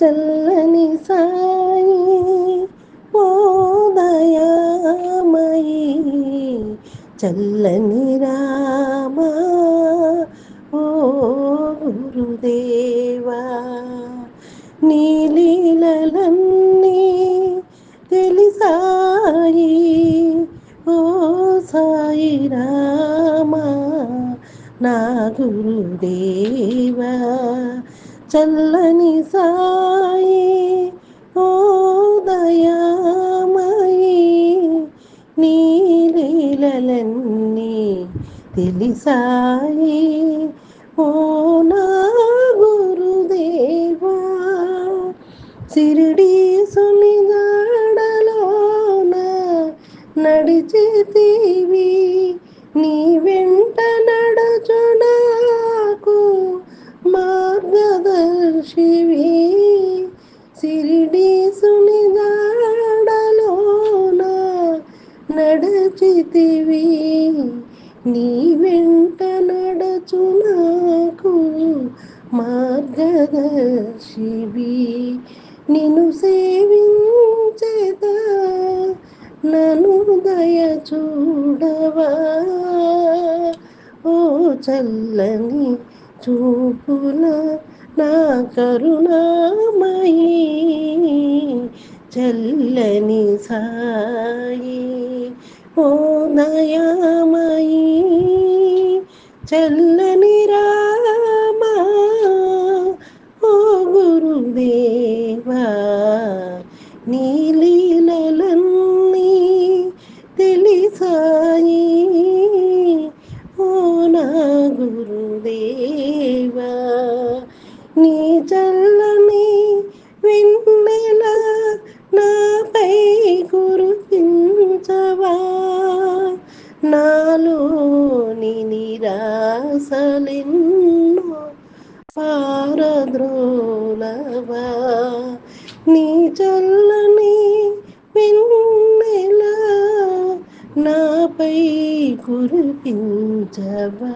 చల్లని సాయి ఓదయామయి చల్లని రామ ఓ గురుదేవా. నీలీలన్నీ తెలిసాయి ఓ సాయి రామ నా గురుదేవా. చల్లని సాయి ఓ దయామయి నీలీలన్నీ తెలిసాయి. ఓ నా గురుదేవా సిరిడి సునిగాడలోన నడిచితివి నీ వెంట నీ వెంట నడచు నాకు మార్గదర్శివి. నిన్ను సేవించేద? నన్ను దయ చూడవా? ఓ చల్లని చూపుల నా కరుణామయీ చల్లని సాయి. ఓ దయామయి చల్లని నాలోని నిరాశలెన్నో పారద్రోలవా? నీ చల్లని వెన్నెల నాపై కురిపించవా?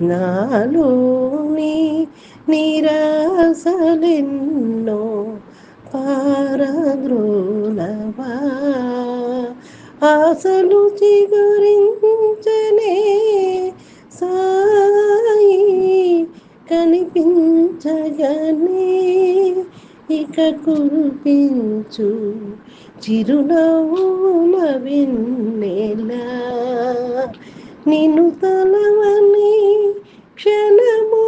నాలోని నిరాశలెన్నో పారద్రో ఆశలు చిగురించనే సాయి కనిపించగానే ఇక కురిపించు చిరునవ్వుల వెన్నెల. నిన్ను తలవని క్షణము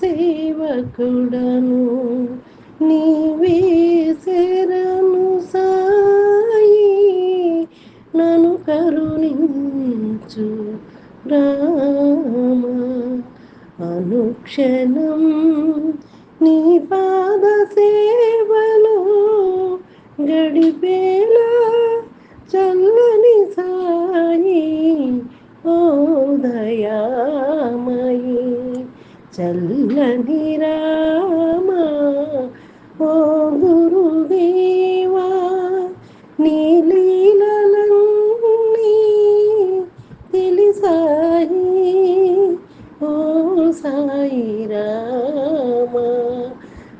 సేవకుడను నీవే శరణు సాయి. నను కరుణించు రామ అనుక్షణం నీ పాద సేవలో గడిపే చల్లని రామా ఓ గురుదేవా నీలీలన్నీ తెలిసాయి. ఓ సాయి రామా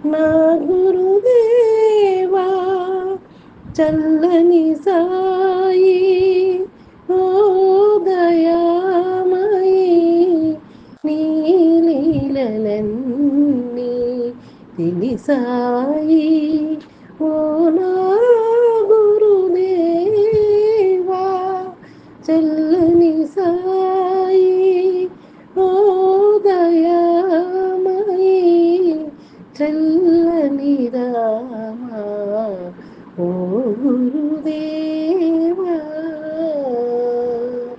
నా గురుదేవా చల్లని సాయి. తెలిసాయి ఓ నా గురుదేవా చల్లని సాయి. ఓ దయామయి చల్లని